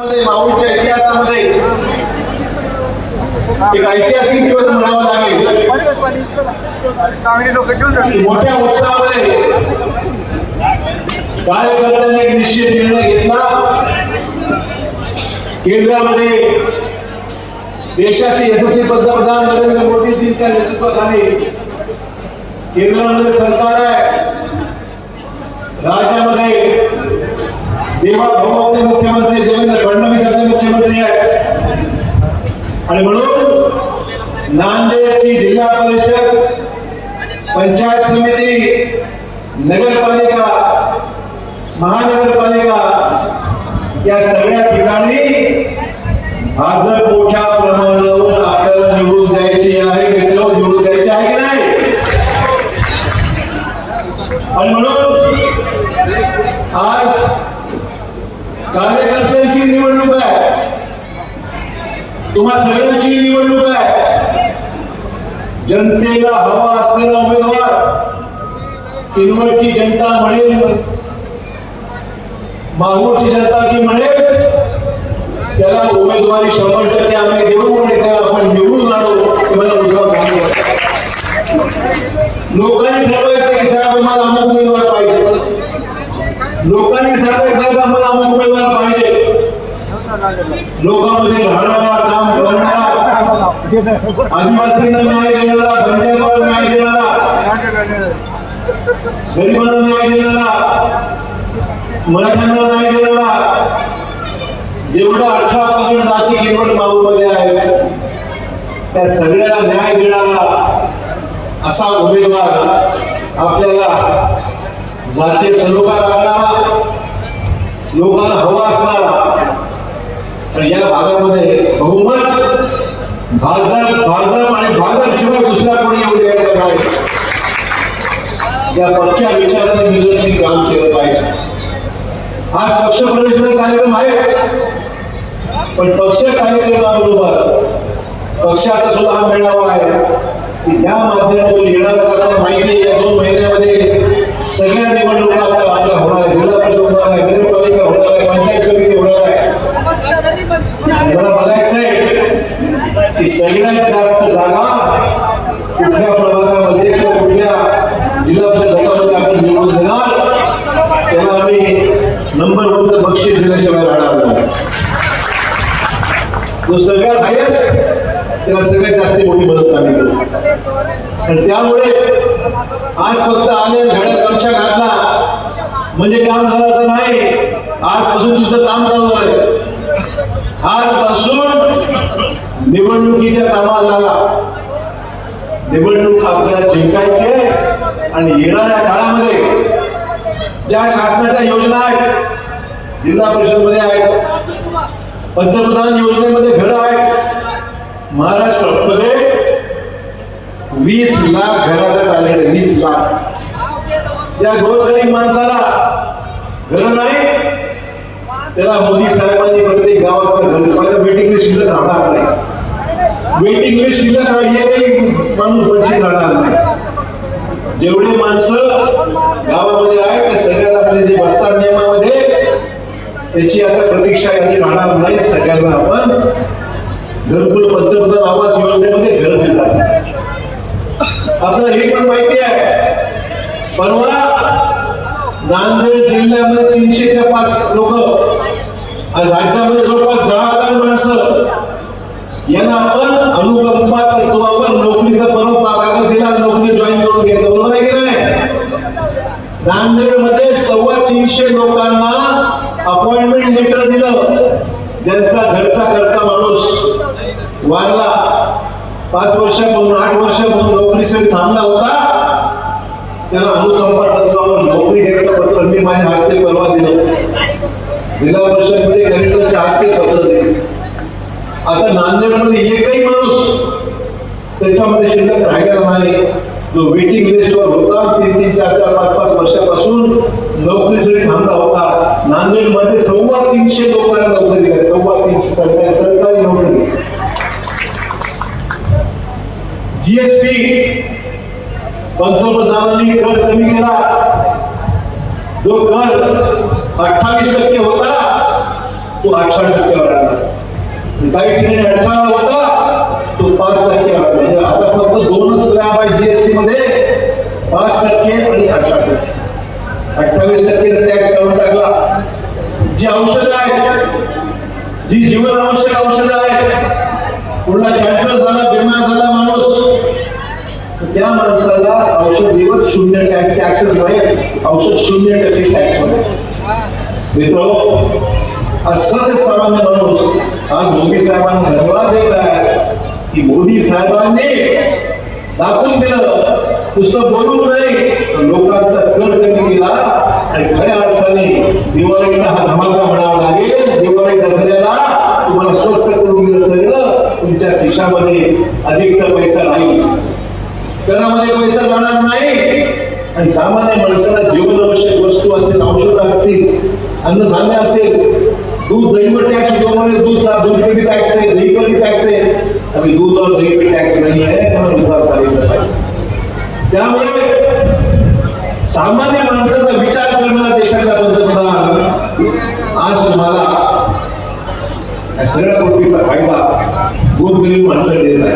माऊलीच्या इतिहासामध्ये एक ऐतिहासिक दिवस म्हणावा लागेल. मोठ्या उत्साहामध्ये कार्यकर्त्यांनी एक निश्चित निर्णय घेतला. केंद्रामध्ये देशाचे यशस्वी पंतप्रधान नरेंद्र मोदीजींच्या नेतृत्वाखाली केंद्रामध्ये सरकार आहे. राज्यामध्ये देवा भाऊ आपले मुख्यमंत्री देवेंद्र फडणवीस आपले मुख्यमंत्री आहेत. आणि म्हणून नांदेडची जिल्हा परिषद पंचायत समिती नगरपालिका महानगरपालिका या सगळ्या ठिकाणी भाजप मोठ्या प्रमाणावर आपल्याला निवडून द्यायची आहे मित्र निवडून द्यायचे आहे की नाही? आणि म्हणून आज कार्यकर्त्यांची निवडणूक आहे तुम्हा सगळ्यांची निवडणूक आहे. जनतेला हवा असलेला उमेदवार किनवटची जनता म्हणेल माहूरची जनता जी म्हणेल त्याला उमेदवारी शंभर टक्के आम्ही देऊ आणि त्याला आपण निवडून आणू तुम्हाला मला लोकांनी ठरवायचं की साहेब आम्हाला अमुक उमेदवार पाहिजे. लोकांनी सांगायचं साहेब आम्हाला अमुक उमेदवार पाहिजे. लोकांमध्ये राहणारा काम करणारा आदिवासींना न्याय देणारा बंजाराला न्याय देणारा गरिबांना न्याय देणारा मराठ्यांना न्याय देणारा जेवढं अठरा पगड जाती केवळ माऊमध्ये आहे त्या सगळ्याला न्याय देणारा असा उमेदवार आपल्याला जातीय सलोखा लागणारा लोकांना हवा असणारा तर या भागामध्ये बहुमत भाजप भाजप आणि भाजप शिवाय दुसरा कोणी येऊ द्यायचा नाही. या पक्क्या विचाराने नियोजन काम केलं पाहिजे. आज पक्ष प्रवेशाचा कार्यक्रम आहे. पण पक्ष कार्यक्रमाबरोबर पक्षाचा सुद्धा हा मेळावा आहे. की ज्या माध्यमातून येणारा आपल्याला माहिती आहे या दोन महिन्यामध्ये सगळ्या निवडणुका आपल्या आपल्या होणार आहे जिल्हा परिषद होणार आहे नगरपालिका होणार आहे पंचायत समिती होणार आहे मला बघायचं आहे की सगळ्यात जास्त जागा कुठल्या प्रभागामध्ये किंवा कुठल्या जिल्हा परिषद गटामध्ये आपण निवडून देणार त्याला आम्ही नंबर वनचं बक्षीस दिल्याशिवाय राहणार नाही. जो सगळ्यात हायस्ट त्याला सगळ्यात जास्त मोठी मदत आम्ही करू. आणि त्यामुळे आज फक्त आले घड्यात गमछा घातला. म्हणजे काम झालं असं नाही. आजपासून तुमचं काम चालू आहे आजपासून निवडणुकीच्या कामाला लागा निवडणूक आपल्याला जिंकायची आहे आणि येणाऱ्या काळामध्ये ज्या शासनाच्या योजना आहेत जिल्हा परिषदमध्ये आहेत पंतप्रधान योजनेमध्ये घरं आहेत महाराष्ट्रामध्ये वीस लाख घराचं टार्गेट आहे वीस लाख. त्या गोरगरीब माणसाला घर नाही त्याला मोदी साहेबांनी प्रत्येक गावात घर माझ्या वेटिंग लिस्ट शिल्लक राहणार नाही. वेटिंग लिस्ट शिल्लक राहिली माणूस वंचित राहणार नाही. जेवढे माणसं गावामध्ये आहेत त्या सगळ्याला आपले जे बसतात नियमामध्ये त्याची आता प्रतीक्षा यादी राहणार नाही. सगळ्यांना आपण घरकुल पंतप्रधान आवास योजनेमध्ये घर दिलं. आपल्याला हे पण माहिती आहे. परवा नांदेड जिल्ह्यामध्ये तीनशेच्या पाच लोक राज्यामध्ये जवळपास दहा हजार माणसं. यांना आपण अनुभव करतो आपण नोकरीचा परत कागद दिला नोकरी जॉईन करून घेतलं बरोबर आहे की नाही नांदेडमध्ये सव्वा तीनशे लोकांना अपॉइंटमेंट लेटर दिलं ज्यांचा घरचा करता माणूस वारला पाच वर्षापासून आठ वर्षापासून नोकरीसाठी थांबला होता. त्याला अनुकंपा तत्वावर नोकरी घ्यायचं पत्र मी माझ्या हस्ते परवा दिलं. जिल्हा परिषदमध्ये कलेक्टरच्या हस्ते पत्र दिले. आता नांदेडमध्ये एकही माणूस त्याच्यामध्ये शिल्लक राहिलेला नाही. जो वेटिंग लिस्टवर होता तीन तीन चार चार पाच पाच वर्षापासून नोकरीसाठी थांबला होता. नांदेडमध्ये सव्वा तीनशे लोकांना नोकरी दिल्या सव्वा तीनशे सरकारी सरकारी नोकरी जीएसटी पंतप्रधानांनी कर कमी केला. जो कर अठ्ठावीस टक्के होता तो अठरा टक्क्यावर आणला काही ठिकाणी अठरा होता तो पाच टक्के म्हणजे आता फक्त दोनच स्लॅब आहे जीएसटी मध्ये पाच टक्के आणि अठरा टक्के. अठ्ठावीस टक्के टॅक्स काढून टाकला जी औषधं आहेत जी जीवन आवश्यक औषधं आहेत कुठला कॅन्सर झाला बिमार झाला माणूस त्या माणसाला औषध दिवस शून्य टॅक्स टॅक्सेस मिळेल औषध शून्य टक्के टॅक्स मिळेल मित्र असं सर्वांना माणूस आज मोदी साहेबांना धन्यवाद देत आहे. की मोदी साहेबांनी दाखवून दिलं. नुसतं बोलून नाही लोकांचा कर कमी केला. आणि खऱ्या अर्थाने दिवाळीचा हा धमाका म्हणावा लागेल. दिवाळी दसऱ्याला तुम्हाला स्वस्त करून दिलं सगळं. तुमच्या खिशामध्ये अधिकचा पैसा राहील. करामध्ये पैसा जाणार नाही. आणि सामान्य माणसाला जीवनावश्यक वस्तू असतील औषधं असतील अन्नधान्य असेल दूध दहीवर टॅक्स होतो दूध दूध पे टॅक्स आहे दही पर टॅक्स आहे. अभी दूध और दही पे टॅक्स नाही आहे म्हणून विचार चालवलं पाहिजे. त्यामुळे सामान्य माणसाचा विचार करणारा देशाचा पंतप्रधान आज तुम्हाला या सगळ्या गोष्टीचा फायदा गोरगरीब माणसं देत आहे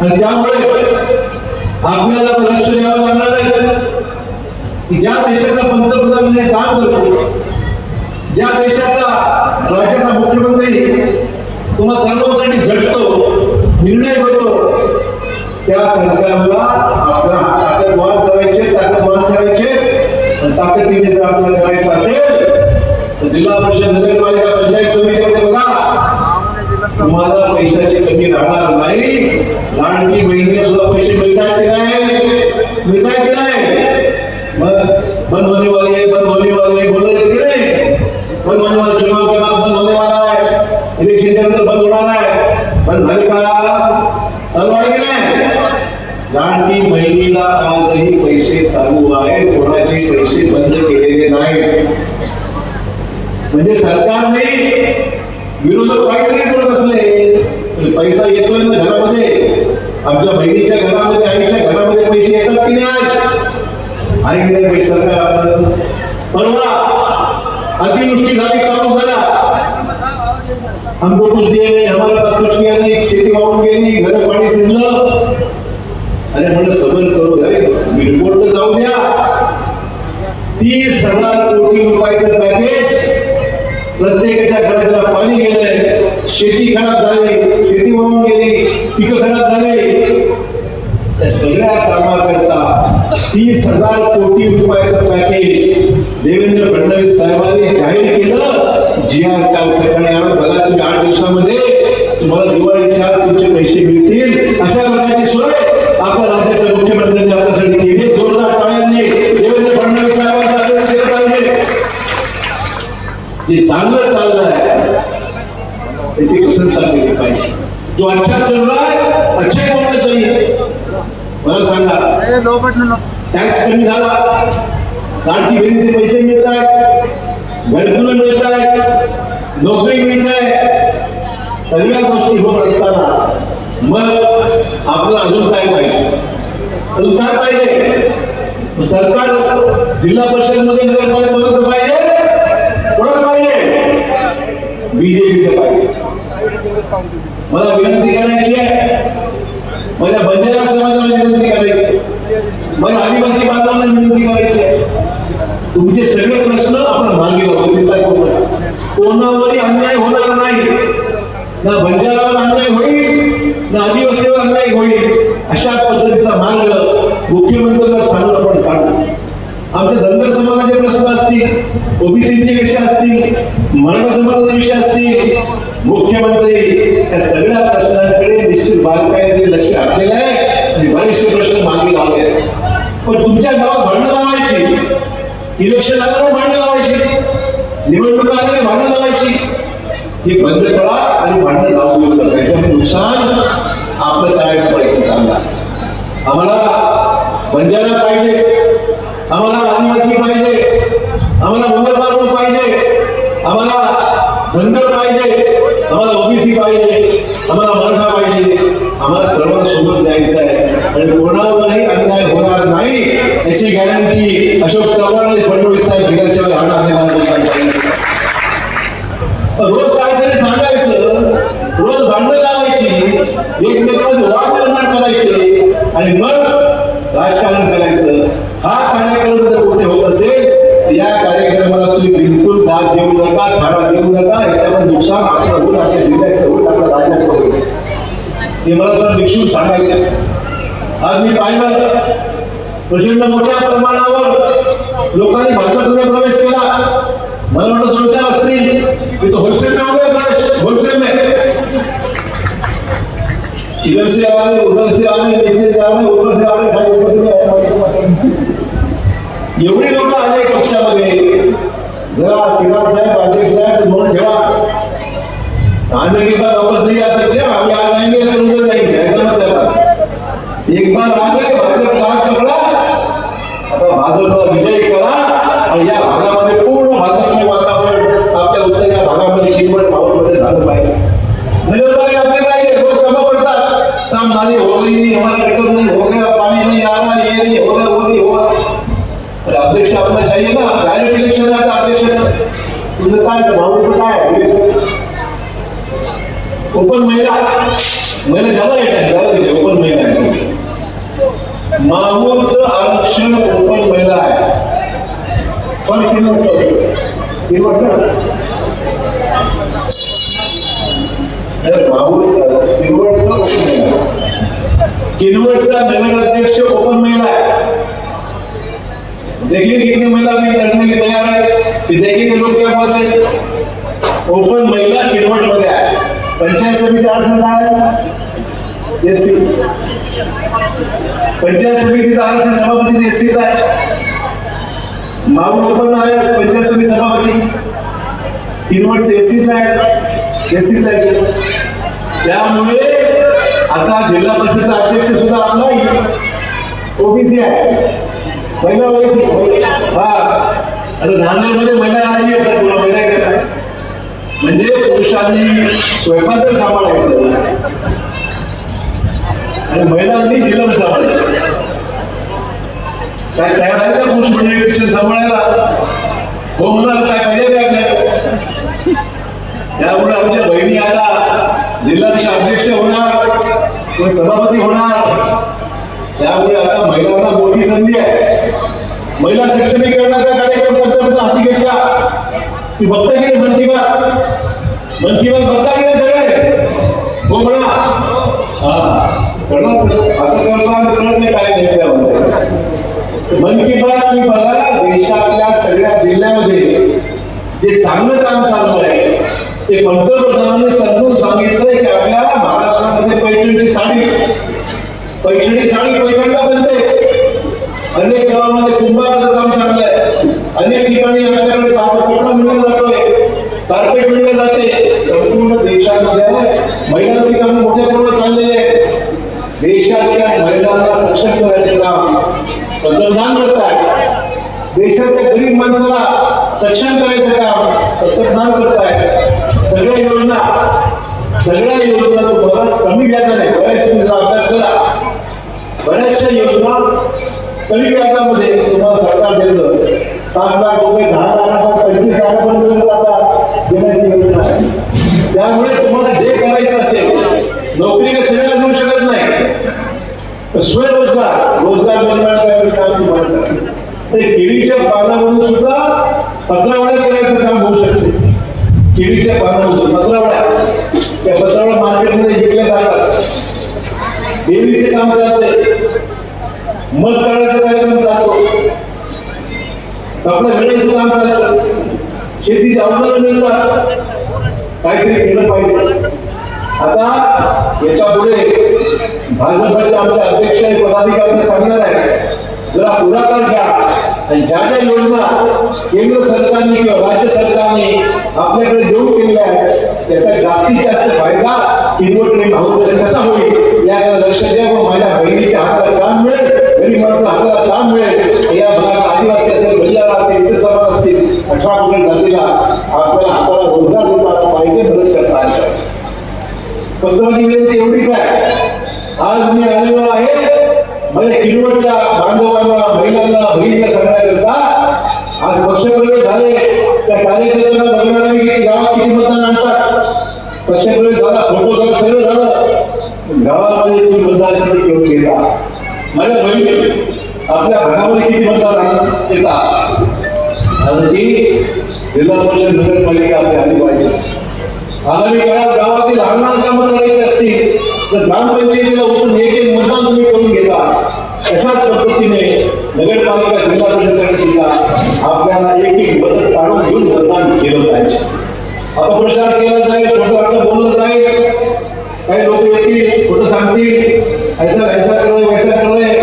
आणि त्यामुळे आपल्याला तर लक्ष द्यावं लागणार आहे. की ज्या देशाचा पंतप्रधान काम करतो ज्या देशाचा राज्याचा मुख्यमंत्री तुम्हा सर्वांसाठी झटतो निर्णय करतो त्या सरकारला आपल्या ताकद वाढ करायचे ताकद वाढ करायचे. आणि ताकदीने जर आपल्याला करायचं असेल तर जिल्हा परिषद नगरपालिका पंचायत समितीमध्ये बघा तुम्हाला पैशाची कमी राहणार नाही. लाडकी बहिणीला सुद्धा पैसे मिळतात की नाही मिळतात की नाही मग बंद होने वाली है बंद होने वाली है बोल रहे थे नहीं बंद होने वाले चुनाव के बाद बंद होने वाला है. इलेक्शन के अंदर बंद होणार आहे बंद झाले का? चालू आहे की नाही? लाडकी बहिणीला आजही पैसे चालू आहेत. कोणाचे पैसे बंद केलेले नाहीत. म्हणजे सरकारने विरोधक काहीतरी करत असले पैसा येतोय ना घरामध्ये? आमच्या बहिणीच्या घरामध्ये आईच्या घरामध्ये पैसे येतात की नाही आणि आहे की सरकार आपलं परवा अतिवृष्टी झाली पाऊस झाला हमको कुछ दिए नहीं हमारे पास कुछ किया नहीं शेती वाहून गेली घर पाणी शिरलं अरे म्हणलं सबल करू द्या रिपोर्ट तर जाऊ द्या तीस हजार कोटी रुपयाचं पॅकेज प्रत्येकाच्या घराला पाणी गेलंय शेती खराब झाली शेती वाहून गेली पिकं खराब झाले. या सगळ्या कामाकरता तीस हजार कोटी रुपयाचं पॅकेज देवेंद्र फडणवीस साहेबांनी जाहीर केलं. जी आर काल सकाळी आला. बघा तुम्ही आठ दिवसामध्ये तुम्हाला दिवाळीच्या आत तुमचे पैसे मिळतील. अशा प्रकारची सोय आपल्या राज्याच्या मुख्यमंत्र्यांनी आपल्यासाठी केली. जोरदार टाळ्यांनी देवेंद्र फडणवीस साहेबांचा आदेश केलं पाहिजे. जे चांगलं चाललं आहे त्याची प्रशंसा केली पाहिजे. जो अच्छा चल रहा है अच्छे ही बोलना चाहिए मला सांगा. ए, लो बटन टॅक्स कमी झाला. लाडकी बहिणीचे पैसे मिळत आहेत घरकुलं मिळत आहेत नोकरी मिळत आहे सगळ्या गोष्टी होत असताना मग आपलं अजून काय पाहिजे? अजून काय पाहिजे? सरकार जिल्हा परिषदमध्ये नगरपालिका कोणाचं पाहिजे? कोणाचं पाहिजे? बीजेपीचं पाहिजे. मला विनंती करायची आहे. माझ्या बंजारा समाजाला विनंती करायची मला आदिवासी बांधवांना विनंती करायची आहे. तुमचे सगळे प्रश्न आपण मार्गी लावतो चिंता करू नका. कोणावरही अन्याय होणार नाही. ना बंजारावर अन्याय होईल ना आदिवासीवर अन्याय होईल. अशा पद्धतीचा मार्ग मुख्यमंत्र्यांना सांगून आपण काढू आमच्या धनगर समाजाचे प्रश्न असतील ओबीसीचे विषय असतील मराठा समाजाचे विषय असतील मुख्यमंत्री या सगळ्या प्रश्नांकडे निश्चित बारकाईने लक्ष घातलेलं आहे. आणि बरेचसे प्रश्न मागे लावले आहेत. पण तुमच्या गावात भांडणं लावायची. इलेक्शन आल्यावर भांडणं लावायची. निवडणूक आल्याने भांडणं लावायची. हे बंद करा आणि भांडणं लावू नका. त्याच्यामुळे नुकसान आपलं करायचं पाहिजे सांगा. आम्हाला बंजारा पाहिजे. आम्हाला आदिवासी पाहिजे. आम्हाला मुसलमान पाहिजे. आम्हाला धनगर पाहिजे. आम्हाला ओबीसी पाहिजे. आम्हाला मराठा पाहिजे. आम्हाला सर्वांना सोबत द्यायचं आहे. आणि कोणा याची गॅरंटी अशोक चव्हाण आणि फडणवीस साहेब घेण्याशिवाय रोज काहीतरी सांगायचं रोज भांडणं लावायची एकमेकांमध्ये वाद निर्माण करायचे आणि मग राजकारण करायचं. हा कार्यक्रम जर कुठे होत असेल या कार्यक्रमाला तुम्ही बिलकुल दाद देऊ नका थारा देऊ नका याच्यावर नुकसान आपल्या होऊन आपल्या जिल्ह्याचं होईल आपल्या राज्याचं होईल. हे मला तुला निक्षूक सांगायचं आज मी पाहिलं प्रचंड मोठ्या प्रमाणावर लोकांनी भाजपमध्ये प्रवेश केला. मला वाटतं दोन चार असतील मी तो होलसेल में हो गया प्रवेश होलसेल में इधर से आ रहे उधर से आ रहे नीचे से रहे ऊपर से आ रहे खाली ऊपर से आ एवढी लोक आले पक्षामध्ये. जरा किरार साहेब अध्यक्ष साहेब म्हणून ठेवा. आने के बाद वापस नहीं आ सकते अभी आ जाएंगे फिर उधर जाएंगे ऐसा मत एक बार आ गए भाजप का पकड़ा. 아빠가맞을거 라. किनवटचं ओपन महिला किनवटचा नवीन अध्यक्ष ओपन महिला आहे? देखिए कितनी महिला अभी लड़ने की तैयार है फिर देखिए लोग क्या बोलते हैं ओपन महिला किनवटमध्ये आहे? पंचायत समिती आरक्षण काय आहे? एस पंचायत समितीचं आरक्षण सभापती एस सीच आहे. माऊल ओपन आहे पंचायत समिती सभापती. किनवटचे एस सीच आहे. एस सीच आहे. त्यामुळे आता जिल्हा परिषदचा अध्यक्ष सुद्धा आपला ओबीसी आहे. महिला ओबीसी. हा. आता नांदेडमध्ये महिला राजी आहे तुला महिला आहे. का म्हणजे पुरुषांनी स्वयंपाक तर सांभाळायचं आणि महिलांनी जिल्हा सांभाळायचं काय तयार आहे का पुरुष म्हणजे शिक्षण सांभाळायला? हो म्हणाल काय पाहिजे काय आपल्याला? त्यामुळे आता अध्यक्ष होणार व सभापती होणार. त्यामुळे आता महिलांना मोठी संधी आहे. महिला सक्षमीकरणाचा कार्यक्रम पंतप्रधान हाती घेतला? ती बघता की मन की बात? मन की बात बघता की सगळे? हो म्हणा. हा. करणार असं करणार कळत नाही काय नाही मन की बात मी बघा देशातल्या सगळ्या जिल्ह्यामध्ये जे चांगलं काम चाललं आहे ते पंतप्रधानांनी समजून सांगितलं महाराष्ट्रामध्ये पैठणची साडी. पैठणी साडी पैठणला बनते. अनेक गावामध्ये कुंभाराचं काम चांगलं आहे अनेक ठिकाणी आपल्याकडे कापड कपडा मिळला जातोय. कार्पेट मिळले जाते. संपूर्ण देशामध्ये महिलांची काम मोठ्या प्रमाणात चाललेली आहे देशातल्या महिलांना सक्षम करायचे काम. पंतप्रधान करत आहे देशाच्या गरीब माणसाला सक्षम करायचं काम. पंतप्रधान करत कमी व्याजाने बऱ्याचशा तुमचा अभ्यास करा. बऱ्याचशा योजना कमी व्याजामध्ये तुम्हाला सरकार देतं पाच लाख रुपये दहा लाखापर्यंत पंचवीस लाखापर्यंत आता देण्याची योजना आहे. त्यामुळे तुम्हाला जे करायचं असेल नोकरी का सगळ्याला मिळू शकत नाही. स्वयंरोजगार रोजगार निर्माण करण्याचं काम तुम्हाला करायचं. तर केळीच्या पानावरून सुद्धा पत्रावळ्या करायचं काम होऊ शकते. केळीच्या पानावरून पत्रावळ्या. त्या पत्रावळ्या मार्केटमध्ये जातात देवीचे काम चालते मध काढायचा कार्यक्रम चालतो. कपडा मिळायचं काम चालतं. शेतीचे अवजार मिळतात. काहीतरी केलं पाहिजे. आता याच्यापुढे भाजपचे आमचे अध्यक्ष आणि पदाधिकारी सांगणार आहे जरा पुढाकार घ्या. आणि ज्या ज्या योजना केंद्र सरकारने किंवा राज्य सरकारने आपल्याकडे देऊ केलेल्या आहेत त्याचा जास्तीत जास्त फायदा किनवटने भाऊकडे कसा होईल याकडे लक्ष द्या व माझ्या बहिणीच्या हाताला काम मिळेल गरीब माणसाला हाताला काम मिळेल. या भागात आदिवासी असेल बंजारा असेल इतर समाज असतील अठरा कुठे जातीला आपल्याला हाताला रोजगार देता पाहिजे मदत करता असं पंतप्रधान विनंती एवढीच आहे आज मी आलेलो आहे माझ्या किनवटच्या बांधवांना महिलांना बहिणीला सांगण्याकरता आज पक्षप्रवेश झाले त्या कार्यकर्त्यांना बघणारे झाला फोटो झाला सगळं झालं. गावामध्ये तुम्ही मतदान किती केला माझ्या बहिणी आपल्या भागामध्ये किती मतदान येतात आणि ती जिल्हा परिषद नगरपालिका आपल्या आली पाहिजे. आगामी काळात गावातील लहान लहान कामं करायची असतील तर ग्रामपंचायतीला उठून एक एक मतदान तुम्ही करून घेता. अशाच पद्धतीने? नगरपालिका जिल्हा परिषदेसाठी सुद्धा आपल्याला एक एक मदत काढून घेऊन मतदान केलं पाहिजे. अपप्रचार केला जाईल खोटं वाटलं बोललं जाईल. काही लोक येतील खोटं सांगतील. ऐसा ऐसा कर वैसा आहे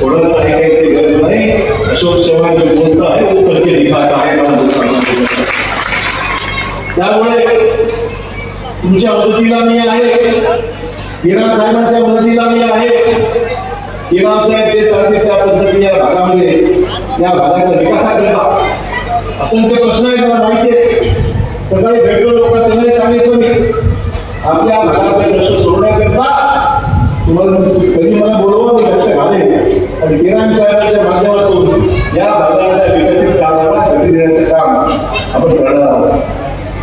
थोडंसं काही गरज नाही. अशोक चव्हाण जे बोलत आहे वो करके दिखाता आहे त्यामुळे तुमच्या मदतीला मी आहे. इराण साहेबांच्या मदतीला मी आहे. इराण साहेब ते सांगते त्या पद्धती या भागामध्ये या भागाच्या विकासाकरता असंख्य प्रश्न आहेत मला माहिती आहे. सकाळी भेटलो लोक त्यांनाही सांगितलं मी. आपल्या भागातले प्रश्न सोडण्याकरता तुम्हाला कधी मला बोलवा मी लक्ष घालेन आणि किराण साहेबांच्या माध्यमातून या भागाच्या विकसित कामाला गती देण्याचं काम आपण करणार आहोत.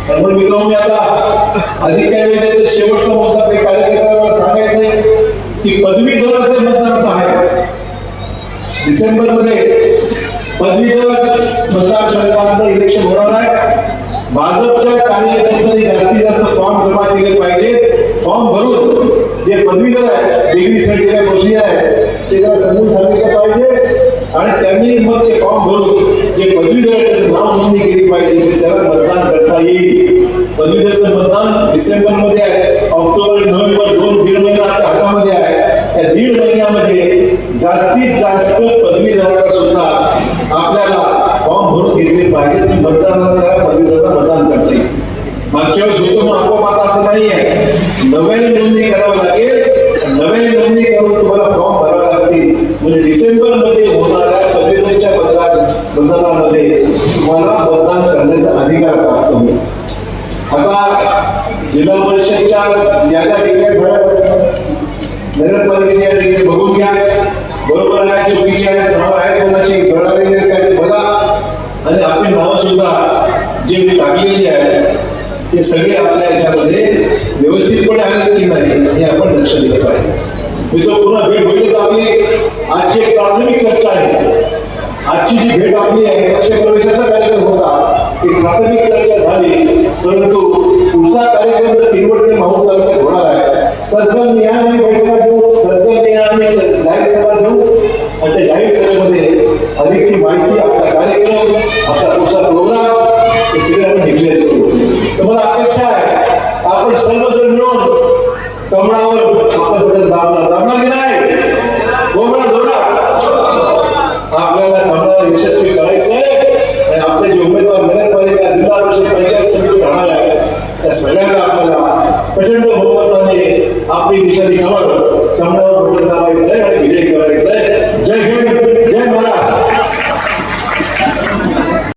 त्यामुळे मित्रांनो मी आता अधिक काय वेळ देते शेवटचा मुद्दा काही कार्यकर्त्यांना सांगायचंय की पदवीधर असे मतदार आहे डिसेंबरमध्ये पदवीधर मतदारसंघात इलेक्शन होणार आहे. भाजपच्या कार्यकर्त्यांनी जास्तीत जास्त फॉर्म जमा केले पाहिजे फॉर्म भरून जे पदवीधर आहे डिग्री सर्टिफिकेट गोष्टी आहे ते जरा समजून सांगितलं पाहिजे. आणि त्यांनी मग ते फॉर्म भरून जे पदवीधर आहे त्याचं नाव नोंदणी केली पाहिजे त्याला मतदान करता येईल. पदवीधरचं मतदान डिसेंबरमध्ये आहे ऑक्टोबर नोव्हेंबर दोन दीड महिना आपल्या हातामध्ये आहे. त्या दीड महिन्यामध्ये जास्तीत जास्त पदवीधराला सुद्धा आपल्याला फॉर्म भरून घेतले पाहिजे मतदानाला पदवीधराला मतदान करता येईल मागच्या वेळेस होतो मग आपोआप असं नाही आहे नव्याने नोंदणी करावं लागेल नव्याने नोंदणी करून तुम्हाला फॉर्म भरावे लागतील म्हणजे डिसेंबरमध्ये होणाऱ्या पदवीधरच्या मतदान मतदानामध्ये तुम्हाला मतदान करण्याचा अधिकार प्राप्त होईल आता जिल्हा परिषदच्या याद्या डिक्लेअर नगरपालिकेच्या याद्या बघून घ्या. बरोबर आहे चुकीचे आहे भाव आहे कोणाची गळालेली आहेत बघा. आणि आपली भाव सुद्धा जे मी टाकलेली आहेत ते सगळे आपल्या याच्यामध्ये व्यवस्थितपणे आले की नाही हे आपण लक्ष दिलं पाहिजे. मी तो पुन्हा भेट होईलच आपली. आजची एक प्राथमिक चर्चा आहे. आजची जी भेट आपली आहे पक्ष प्रवेशाचा कार्यक्रम होता. ती प्राथमिक चर्चा झाली परंतु पुढचा कार्यक्रम जर तिरुवटने माहून तालुक्यात होणार आहे. सध्या